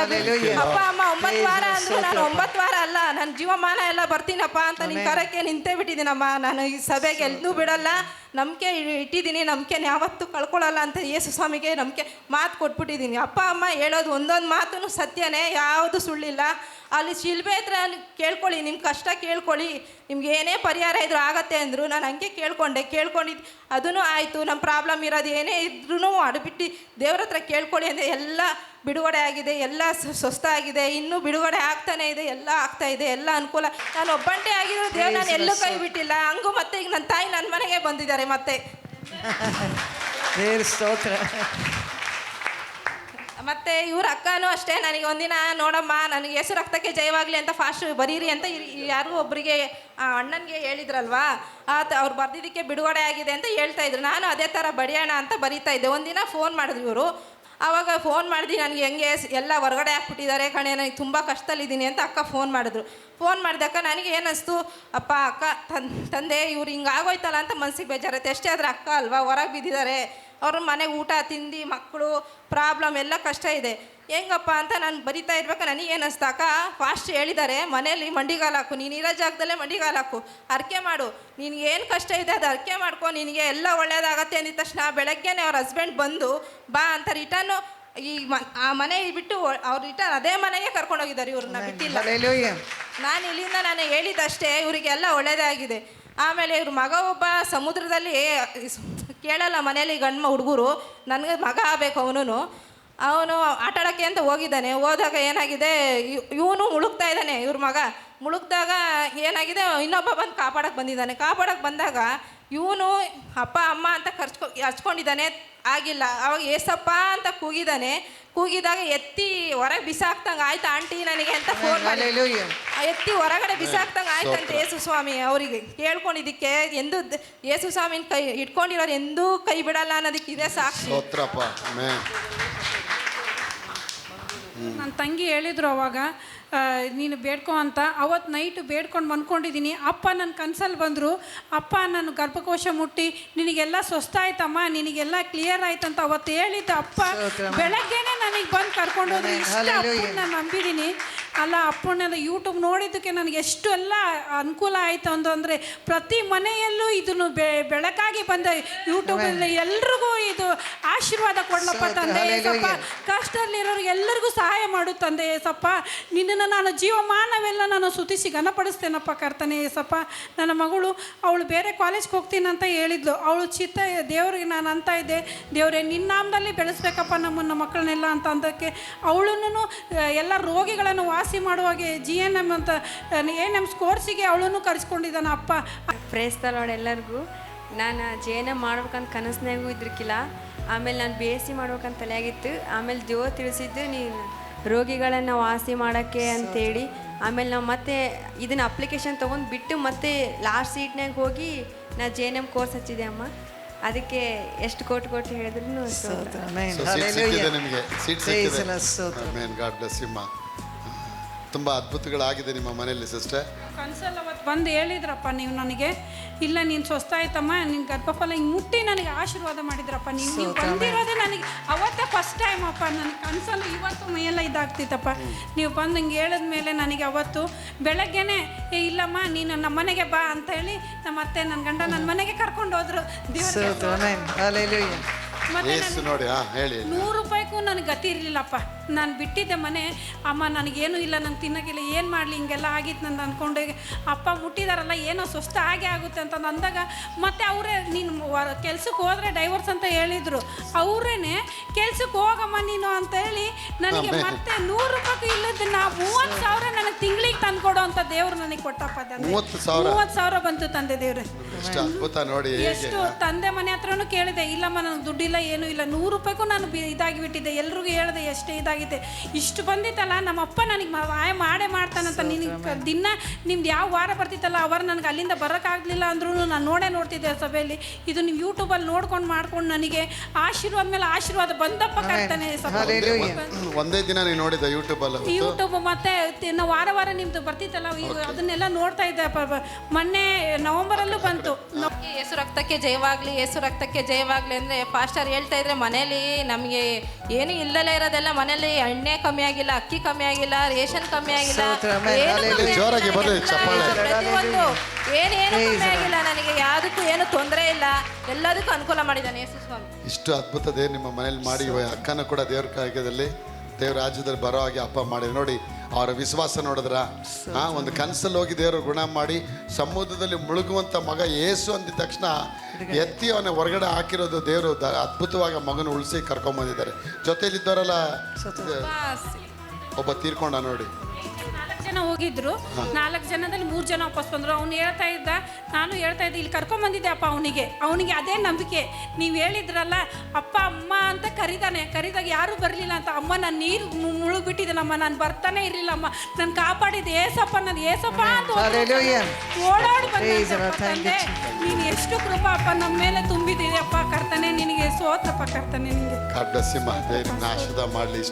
ಅಪ್ಪ ಅಮ್ಮ ಒಂಬತ್ತು ವಾರ ಅಂದ್ರು ನಾನು ಒಂಬತ್ತು ವಾರ ಅಲ್ಲ ನನ್ನ ಜೀವಮಾನ ಎಲ್ಲ ಬರ್ತೀನಪ್ಪ ಅಂತ ನಿನ್ ಕರಕ್ಕೆ ನಿಂತೇ ಬಿಟ್ಟಿದ್ದೀನಮ್ಮ. ನಾನು ಈ ಸಭೆಗೆ ಎಲ್ಲೂ ಬಿಡಲ್ಲ. ನಂಬಿಕೆ ಇಟ್ಟಿದ್ದೀನಿ ನಂಬಿಕೆ ಯಾವತ್ತೂ ಕಳ್ಕೊಳ್ಳಲ್ಲ ಅಂತ ಯೇಸು ಸ್ವಾಮಿಗೆ ನಂಬಿಕೆ ಮಾತು ಕೊಟ್ಬಿಟ್ಟಿದ್ದೀನಿ. ಅಪ್ಪ ಅಮ್ಮ ಹೇಳೋದು ಒಂದೊಂದು ಮಾತು ಸತ್ಯನೇ ಯಾವುದು ಸುಳ್ಳಿಲ್ಲ. ಅಲ್ಲಿ ಶಿಲ್ಬೆ ಹತ್ರ ಕೇಳ್ಕೊಳ್ಳಿ ನಿಮ್ಮ ಕಷ್ಟ ಕೇಳ್ಕೊಳ್ಳಿ, ನಿಮ್ಗೆ ಏನೇ ಪರಿಹಾರ ಇದ್ರೂ ಆಗತ್ತೆ ಅಂದರು ನಾನು ಹಂಗೆ ಕೇಳ್ಕೊಂಡೆ ಕೇಳ್ಕೊಂಡಿದ್ದು ಅದೂ ಆಯಿತು ನಮ್ಮ ಪ್ರಾಬ್ಲಮ್ ಇರೋದು ಏನೇ ಇದ್ರೂ ಅಡ್ಬಿಟ್ಟು ದೇವ್ರ ಹತ್ರ ಕೇಳ್ಕೊಳ್ಳಿ ಅಂದರೆ ಎಲ್ಲ ಬಿಡುಗಡೆ ಆಗಿದೆ, ಎಲ್ಲ ಸ್ವಸ್ಥ ಆಗಿದೆ, ಇನ್ನೂ ಬಿಡುಗಡೆ ಆಗ್ತಾನೆ ಇದೆ, ಎಲ್ಲ ಆಗ್ತಾ ಇದೆ, ಎಲ್ಲ ಅನುಕೂಲ. ನಾನು ಒಬ್ಬಂಟೆ ಆಗಿರೋ ದೇವ್ರು ನಾನು ಎಲ್ಲೂ ಕೈ ಬಿಟ್ಟಿಲ್ಲ, ಹಂಗೂ ಮತ್ತೆ ಈಗ ನನ್ನ ತಾಯಿ ನನ್ನ ಮನೆಗೆ ಬಂದಿದ್ದಾರೆ ಮತ್ತೆ. ಸ್ತೋತ್ರ. ಮತ್ತೆ ಇವ್ರ ಅಕ್ಕನೂ ಅಷ್ಟೇ, ನನಗೆ ಒಂದಿನ ನೋಡಮ್ಮ, ನನಗೆ ಹೆಸರು ರಕ್ತಕ್ಕೆ ಜಯವಾಗಲಿ ಅಂತ ಫಾಸ್ಟ್ ಬರೀರಿ ಅಂತ ಯಾರು ಒಬ್ಬರಿಗೆ ಅಣ್ಣನಿಗೆ ಹೇಳಿದ್ರಲ್ವಾ? ಆತ ಅವ್ರು ಬರ್ದಿದ್ದಕ್ಕೆ ಬಿಡುಗಡೆ ಆಗಿದೆ ಅಂತ ಹೇಳ್ತಾ ಇದ್ರು. ನಾನು ಅದೇ ಥರ ಬಡಿಯೋಣ ಅಂತ ಬರೀತಾ ಇದ್ದೆ. ಒಂದಿನ ಫೋನ್ ಮಾಡಿದ್ರು ಇವರು. ಆವಾಗ ಫೋನ್ ಮಾಡಿದ್ವಿ, ನನಗೆ ಹೆಂಗೆ ಎಲ್ಲ ಹೊರಗಡೆ ಹಾಕ್ಬಿಟ್ಟಿದ್ದಾರೆ ಕಣೆ, ನನಗೆ ತುಂಬ ಕಷ್ಟದಲ್ಲಿದ್ದೀನಿ ಅಂತ ಅಕ್ಕ ಫೋನ್ ಮಾಡಿದ್ರು. ಫೋನ್ ಮಾಡಿದಕ್ಕ ನನಗೆ ಏನಿಸ್ತು? ಅಪ್ಪ, ಅಕ್ಕ ತಂದೆ, ಇವ್ರು ಹಿಂಗೆ ಆಗೋಯ್ತಲ್ಲ ಅಂತ ಮನಸ್ಸಿಗೆ ಬೇಜಾರತ್ತೆ ಎಷ್ಟೇ ಆದರೆ ಅಕ್ಕ ಅಲ್ವಾ? ಹೊರಗೆ ಬಿದ್ದಿದ್ದಾರೆ. ಅವ್ರ ಮನೆಗೆ ಊಟ ತಿಂಡಿ ಮಕ್ಕಳು ಪ್ರಾಬ್ಲಮ್ ಎಲ್ಲ ಕಷ್ಟ ಇದೆ. ಹೆಂಗಪ್ಪ ಅಂತ ನಾನು ಬರಿತಾ ಇರ್ಬೇಕು ನನಗೆ ಏನು ಅಕ್ಕ? ಫಾಸ್ಟ್ ಹೇಳಿದ್ದಾರೆ ಮನೇಲಿ ಮಂಡಿಗಾಲ ಹಾಕು ನೀನು ಇರೋ ಜಾಗದಲ್ಲೇ ಮಂಡಿಗಾಲ ಹಾಕು ಅರ್ಕೆ ಮಾಡು. ನಿನಗೆ ಏನು ಕಷ್ಟ ಇದೆ ಅದು ಅರ್ಕೆ ಮಾಡ್ಕೊ ನಿನಗೆ ಎಲ್ಲ ಒಳ್ಳೇದಾಗತ್ತೆ ಅಂದಿದ ತಕ್ಷಣ ಬೆಳಗ್ಗೆನೇ ಅವ್ರ ಹಸ್ಬೆಂಡ್ ಬಂದು ಬಾ ಅಂತ ರಿಟರ್ನು ಈ ಮ ಆ ಮನೆ ಬಿಟ್ಟು ಅವ್ರು ರಿಟರ್ನ್ ಅದೇ ಮನೆಗೆ ಕರ್ಕೊಂಡೋಗಿದ್ದಾರೆ ಇವ್ರನ್ನ ಬಿಟ್ಟಿಲ್ಲ. ನಾನು ಇಲ್ಲಿಂದ ನಾನು ಹೇಳಿದಷ್ಟೇ ಇವರಿಗೆಲ್ಲ ಒಳ್ಳೇದಾಗಿದೆ. ಆಮೇಲೆ ಇವ್ರ ಮಗ ಒಬ್ಬ ಸಮುದ್ರದಲ್ಲಿ ಕೇಳಲ್ಲ ಮನೇಲಿ ಗಂಡು ಹುಡುಗರು, ನನಗೆ ಮಗ ಆಗಬೇಕು ಅವನು ಅವನು ಆಟಾಡೋಕ್ಕೆ ಅಂತ ಹೋಗಿದ್ದಾನೆ. ಹೋದಾಗ ಏನಾಗಿದೆ ಇವನು ಮುಳುಗ್ತಾ ಇದ್ದಾನೆ, ಇವ್ರ ಮಗ. ಮುಳುಗ್ದಾಗ ಏನಾಗಿದೆ, ಇನ್ನೊಬ್ಬ ಬಂದು ಕಾಪಾಡಕ್ಕೆ ಬಂದಿದ್ದಾನೆ. ಕಾಪಾಡಕ್ಕೆ ಬಂದಾಗ ಇವನು ಅಪ್ಪ ಅಮ್ಮ ಅಂತ ಖರ್ಚ್ಕೊ ಹಚ್ಕೊಂಡಿದ್ದಾನೆ. ಆಗಿಲ್ಲ. ಅವಾಗ ಏಸಪ್ಪ ಅಂತ ಕೂಗಿದ್ದಾನೆ ಕೂಗಿದಾಗ ಎತ್ತಿ ಹೊರಗೆ ಬಿಸಾಕ್ತಂಗೆ ಆಯ್ತು ಆಂಟಿ ನನಗೆ ಅಂತ ಫೋನ್ ಮಾಡಿ ಎತ್ತಿ ಹೊರಗಡೆ ಬಿಸಾಕ್ತಂಗೆ ಅಂತ ಯೇಸು ಸ್ವಾಮಿ ಅವರಿಗೆ. ಕೇಳ್ಕೊಂಡಿದ್ದಕ್ಕೆ ಎಂದು ದ- ಯೇಸು ಸ್ವಾಮಿನ ಕೈ ಇಟ್ಕೊಂಡಿರೋರು ಎಂದೂ ಕೈ ಬಿಡಲ್ಲ ಅನ್ನೋದಕ್ಕೆ ಇದೇ ಸಾಕ್ಷಿ. ನನ್ನ ತಂಗಿ ಹೇಳಿದ್ರು ಅವಾಗ ನೀನು ಬೇಡ್ಕೊ ಅಂತ ಅವತ್ತು ನೈಟ್ ಬೇಡ್ಕೊಂಡು ಬಂದ್ಕೊಂಡಿದ್ದೀನಿ ಅಪ್ಪ ನನ್ನ ಕನಸಲ್ಲಿ ಬಂದರು. ಅಪ್ಪ ನನ್ನ ಗರ್ಭಕೋಶ ಮುಟ್ಟಿ. ನಿನಗೆಲ್ಲ ಸ್ವಸ್ಥ ಆಯ್ತಮ್ಮ ನಿನಗೆಲ್ಲ ಕ್ಲಿಯರ್ ಆಯ್ತಂತ ಅವತ್ತು ಹೇಳಿದ್ದ ಅಪ್ಪ ಬೆಳಗ್ಗೆನೇ ನನಗೆ ಬಂದು ಕರ್ಕೊಂಡು. ಇಷ್ಟ ನಾನು ನಂಬಿದ್ದೀನಿ ಅಲ್ಲ ಅಪ್ಪನ ಯೂಟ್ಯೂಬ್ ನೋಡಿದ್ದಕ್ಕೆ ನನಗೆ ಎಷ್ಟು ಎಲ್ಲ ಅನುಕೂಲ ಆಯಿತು ಅಂತಂದರೆ ಅಂದರೆ ಪ್ರತಿ ಮನೆಯಲ್ಲೂ ಇದನ್ನು ಬೆ ಬೆಳಕಾಗಿ ಬಂದ ಯೂಟ್ಯೂಬಲ್ಲಿ ಎಲ್ರಿಗೂ ಇದು ಆಶೀರ್ವಾದ ಕೊಡ್ಲಪ್ಪ ತಂದೆ ಏಸಪ್ಪ. ಕಷ್ಟದಲ್ಲಿರೋರು ಎಲ್ಲರಿಗೂ ಸಹಾಯ ಮಾಡು ತಂದೆ ಏಸಪ್ಪ. ನಿನ್ನನ್ನು ನಾನು ಜೀವಮಾನವೆಲ್ಲ ನಾನು ಸುತಿಸಿ ಘನಪಡಿಸ್ತೇನಪ್ಪ ಕರ್ತನೆ ಏಸಪ್ಪ. ನನ್ನ ಮಗಳು ಅವಳು ಬೇರೆ ಕಾಲೇಜ್ಗೆ ಹೋಗ್ತೀನಂತ ಅಂತ ಹೇಳಿದ್ಲು. ಅವಳು ಚಿತ್ತ ದೇವರಿಗೆ ನಾನು ಅಂತ ಇದ್ದೆ. ದೇವರೇ ನಿನ್ನಾಮದಲ್ಲಿ ಬೆಳೆಸ್ಬೇಕಪ್ಪ ನಮ್ಮನ್ನ ಮಕ್ಕಳನ್ನೆಲ್ಲ ಅಂತ ಅಂದಕ್ಕೆ ಅವಳನ್ನು ಎಲ್ಲ ರೋಗಿಗಳನ್ನು ವಾಸಿ ಮಾಡುವಾಗೆ ಜಿ ಎನ್ ಎಂ ಅಂತ ಎನ್ ಎಂ ಕೋರ್ಸಿಗೆ ಅವಳನ್ನು ಕರೆಸ್ಕೊಂಡಿದ್ದಾನೆ ಅಪ್ಪ ಪ್ರೇಸ್ತಲೋಡ್ ಎಲ್ಲರಿಗೂ ನಾನು ಜೆ ಎನ್ ಎಂ ಮಾಡ್ಬೇಕಂತ ಕನಸ್ನಾಗೂ ಇದ್ರಕ್ಕಿಲ್ಲ ಆಮೇಲೆ ನಾನು ಬಿ ಎಸ್ ಸಿ ಮಾಡ್ಬೇಕಂತ ತಲೆಯಾಗಿತ್ತು ಆಮೇಲೆ ದೇವ್ರು ತಿಳಿಸಿದ್ದು ನೀನು ರೋಗಿಗಳನ್ನು ವಾಸಿ ಮಾಡೋಕ್ಕೆ ಅಂತೇಳಿ ಆಮೇಲೆ ನಾವು ಮತ್ತೆ ಇದನ್ನ ಅಪ್ಲಿಕೇಶನ್ ತೊಗೊಂಡು ಬಿಟ್ಟು ಮತ್ತೆ ಲಾಸ್ಟ್ ಸೀಟ್ನಾಗ ಹೋಗಿ ನಾ ಜೆ ಎನ್ ಎಂ ಕೋರ್ಸ್ ಹಚ್ಚಿದೆ ಅಮ್ಮ ಅದಕ್ಕೆ ಎಷ್ಟು ಕೋಟಿ ಕೋಟಿ ಹೇಳಿದ್ರು ಸ್ತೋತ್ರ. Amen. ಸೊ ಸೀಟ್ ಸಿಕ್ಕಿದೆ Hallelujah. ನಿಮಗೆ ಸೀಟ್ Praise the ಸಿಕ್ಕಿದೆ Lord. ಸ್ತೋತ್ರ. ಮೇನ್ ಗಾಡ್ ಬ್ಲೆಸ್ ನಿಮ್ಮ ತುಂಬ ಅದ್ಭುತಗಳಾಗಿದೆ ನಿಮ್ಮ ಮನೆಯಲ್ಲಿ ಸಿಸ್ಟರ್ ಕನ್ಸಲ್ಲಿ ಅವತ್ತು ಬಂದು ಹೇಳಿದ್ರಪ್ಪ ನೀವು ನನಗೆ ಇಲ್ಲ ನೀನು ಸ್ವಸ್ಥ ಆಯ್ತಮ್ಮ ನಿನ್ನ ಗರ್ಭಫಲ ಹಿಂಗೆ ಮುಟ್ಟಿ ನನಗೆ ಆಶೀರ್ವಾದ ಮಾಡಿದ್ರಪ್ಪ ನೀವು ನೀವು. ಬಂದಿರೋದೇ ನನಗೆ ಅವತ್ತೇ ಫಸ್ಟ್ ಟೈಮ್ ಅಪ್ಪ ನನಗೆ ಕನಸಲ್ಲಿ ಇವತ್ತು ಮೈಯೆಲ್ಲ ಇದಾಗ್ತಿತ್ತಪ್ಪ ನೀವು ಬಂದು ಹಿಂಗೆ ಹೇಳಿದ ಮೇಲೆ ನನಗೆ ಅವತ್ತು ಬೆಳಗ್ಗೆನೆ ಏ ಇಲ್ಲಮ್ಮ ನೀನು ನಮ್ಮ ಮನೆಗೆ ಬಾ ಅಂತ ಹೇಳಿ ನಮ್ಮ ಅತ್ತೆ ನನ್ನ ಗಂಡ ನನ್ನ ಮನೆಗೆ ಕರ್ಕೊಂಡು ಹೋದ್ರು. Amen. Hallelujah. ಮತ್ತೆ ಏಸು ನೋಡಿ ಹಾ ಹೇಳಿ ನೂರು ರೂಪಾಯಿಗೂ ನನಗೆ ಗತಿ ಇರಲಿಲ್ಲಪ್ಪ. ನಾನು ಬಿಟ್ಟಿದ್ದೆ ಮನೆ ಅಮ್ಮ ನನಗೇನು ಇಲ್ಲ ನಂಗೆ ತಿನ್ನೋಕ್ಕಿಲ್ಲ ಏನು ಮಾಡಲಿ ಹಿಂಗೆಲ್ಲ ಆಗಿತ್ತು ನಾನು ಅಂದ್ಕೊಂಡೆ ಅಪ್ಪ ಮುಟ್ಟಿದಾರಲ್ಲ ಏನೋ ಸುಸ್ತು ಆಗೇ ಆಗುತ್ತೆ ಅಂತ ಅಂದಾಗ ಮತ್ತೆ ಅವರೇ ನೀನು ಕೆಲ್ಸಕ್ಕೆ ಹೋದರೆ ಡೈವರ್ಸ್ ಅಂತ ಹೇಳಿದರು. ಅವರೇನೆ ಕೆಲ್ಸಕ್ಕೆ ಹೋಗಮ್ಮ ನೀನು ಅಂತ ಹೇಳಿ ನನಗೆ ಮತ್ತೆ ನೂರು ರೂಪಾಯಿ ಇಲ್ಲದನ್ನ ಮೂವತ್ತು ಸಾವಿರ ನನಗೆ ತಿಂಗಳಿಗೆ ತಂದ್ಕೊಡೋ ಅಂತ ದೇವ್ರು ನನಗೆ ಕೊಟ್ಟಪ್ಪ ತಂದೆ. ಮೂವತ್ತು ಸಾವಿರ? ಮೂವತ್ತು ಸಾವಿರ ಬಂತು ತಂದೆ ದೇವ್ರೆ. ಎಷ್ಟು ಅದ್ಭುತ ನೋಡಿ ಹೇಗೆ. ಎಷ್ಟು ತಂದೆ ಮನೆ ಹತ್ರನೂ ಕೇಳಿದೆ ಇಲ್ಲಮ್ಮ ನನಗೆ ದುಡ್ಡಿಲ್ಲ ಏನೂ ಇಲ್ಲ. ನೂರು ರೂಪಾಯಿಗೂ ನಾನು ಬಿ ಇದಾಗಿ ಬಿಟ್ಟಿದ್ದೆ ಎಲ್ರಿಗೂ ಹೇಳಿದೆ ಎಷ್ಟೇ ಇದಾಗಿದೆ. ಇಷ್ಟು ಬಂದಿತ್ತಲ್ಲ ನಮ್ಮಪ್ಪ ನನಗೆ ಆಯ ಮಾಡೇ ಮಾಡ್ತಾನಂತ ನಿನಗೆ ದಿನ ನಿಮ್ದು ಯಾವ ವಾರ ಬರ್ತಿತ್ತಲ್ಲ ಅವರು ನನಗೆ ಅಲ್ಲಿಂದ ಬರೋಕ್ಕಾಗಲಿಲ್ಲ ಅಂದ್ರೂ ನಾನು ನೋಡೇ ನೋಡ್ತಿದ್ದೆ ಸಭೆಯಲ್ಲಿ. ಇದು ನೀವು ಯೂಟ್ಯೂಬಲ್ಲಿ ನೋಡ್ಕೊಂಡು ಮಾಡ್ಕೊಂಡು ನನಗೆ ಆಶೀರ್ವಾದ ಮೇಲೆ ಆಶೀರ್ವಾದ ಬಂದಪ್ಪ ಕರ್ತಾನೆ. ಒಂದೇ ದಿನ ನೋಡಿದ ಯೂಟ್ಯೂಬಲ್ಲಿ ಯೂಟ್ಯೂಬ್ ಮತ್ತೆ ನಾವು ವಾರ ವಾರ ನಿಮ್ದು ಬರ್ತಿತ್ತಲ್ಲ ಅದನ್ನೆಲ್ಲ ನೋಡ್ತಾ ಇದ್ದೆ. ಮೊನ್ನೆ ನವೆಂಬರಲ್ಲೂ ಬಂತು. ಯೇಸು ರಕ್ತಕ್ಕೆ ಜಯವಾಗ್ಲಿ ಏಸು ರಕ್ತಕ್ಕೆ ಜಯವಾಗ್ಲಿ ಅಂದ್ರೆ ಪಾಸ್ಟರ್ ಹೇಳ್ತಾ ಇದ್ರೆ ಮನೇಲಿ ನಮಗೆ ಏನು ಇಲ್ಲದೇ ಇರೋದೆಲ್ಲ ಮನೇಲಿ ಎಣ್ಣೆ ಕಮ್ಮಿ ಆಗಿಲ್ಲ ಅಕ್ಕಿ ಕಮ್ಮಿ ಆಗಿಲ್ಲ ರೇಷನ್ ಕಮ್ಮಿ ಆಗಿಲ್ಲ. ಕಮ್ಮಿ ಜೋರಾಗಿ ಬರ್ಲಿ, ಚಪ್ಪಾಳೆ. ಪ್ರತಿಯೊಂದು ಏನೇನು ಕಮ್ಮಿ ಆಗಿಲ್ಲ ನನಗೆ ಯಾವುದಕ್ಕೂ ಏನು ತೊಂದರೆ ಇಲ್ಲ ಎಲ್ಲದಕ್ಕೂ ಅನುಕೂಲ ಮಾಡಿದ್ದಾನೆ ಯೇಸು ಸ್ವಾಮಿ ಇಷ್ಟು ಅದ್ಭುತ ದೇವ್ರು ನಿಮ್ಮ ಮನೇಲಿ ಮಾಡಿ ಇವ ಅಕ್ಕನ ಕೂಡ ದೇವ್ರ ಕಾರ್ಯದಲ್ಲಿ ದೇವ್ರ ರಾಜ್ಯದಲ್ಲಿ ಬರೋ ಹಾಗೆ ಅಪ್ಪ ಮಾಡಿ ನೋಡಿ ಅವರ ವಿಶ್ವಾಸ ನೋಡಿದ್ರ? ಆ ಒಂದು ಕನಸಲ್ಲಿ ಹೋಗಿ ದೇವರು ಗುಣ ಮಾಡಿ ಸಮುದ್ರದಲ್ಲಿ ಮುಳುಗುವಂಥ ಮಗ ಏಸು ಅಂದಿದ ತಕ್ಷಣ ಎತ್ತಿ ಅವನ ಹೊರಗಡೆ ಹಾಕಿರೋದು ದೇವರು ದ- ಅದ್ಭುತವಾಗಿ ಆ ಮಗನ ಉಳಿಸಿ ಕರ್ಕೊಂಬಂದಿದ್ದಾರೆ. ಜೊತೆಲಿದ್ದವರೆಲ್ಲ ಒಬ್ಬ ತೀರ್ಕೊಂಡ ನೋಡಿ. ಜನ ಹೋಗಿದ್ರು. ನಾಲ್ಕು ಜನದಲ್ಲಿ ಮೂರು ಜನ ವಾಪಸ್ ಬಂದ್ರು. ಅವ್ನು ಹೇಳ್ತಾ ಇದ್ದ ನಾನು ಹೇಳ್ತಾ ಇದ್ದೆ ಇಲ್ಲಿ ಕರ್ಕೊಂಬಂದಿದ್ದೆ ಅಪ್ಪ ಅವನಿಗೆ. ಅವನಿಗೆ ಅದೇ ನಂಬಿಕೆ. ನೀವು ಹೇಳಿದ್ರಲ್ಲ ಅಪ್ಪ ಅಮ್ಮ ಅಂತ ಕರಿದಾನೆ. ಕರಿದಾಗ ಯಾರೂ ಬರಲಿಲ್ಲ ಅಂತ. ಅಮ್ಮ ನಾನು ನೀರು ಮುಳುಗ್ಬಿಟ್ಟಿದ್ದೀನಮ್ಮ ನಾನು ಬರ್ತಾನೆ ಇರಲಿಲ್ಲ ಅಮ್ಮ. ನಾನು ಕಾಪಾಡಿದ್ದೆ ಏಸಪ್ಪ ನಾನು ಏಸಪ್ಪ ಅಂತ. ಓಡಾಡಿ ಬಂದೆ ನೀನು ಎಷ್ಟು ಕೃಪಾ ಅಪ್ಪ. ನಮ್ಮ ಮೇಲೆ ತುಂಬಿದ್ದೀಯಪ್ಪ ಕರ್ತಾನೆ. ನಿನಗೆ ಸೋತಪ್ಪ ಕರ್ತಾನೆ ನಿನಗೆ ನಾಶದ ಮಾಡಲಿ.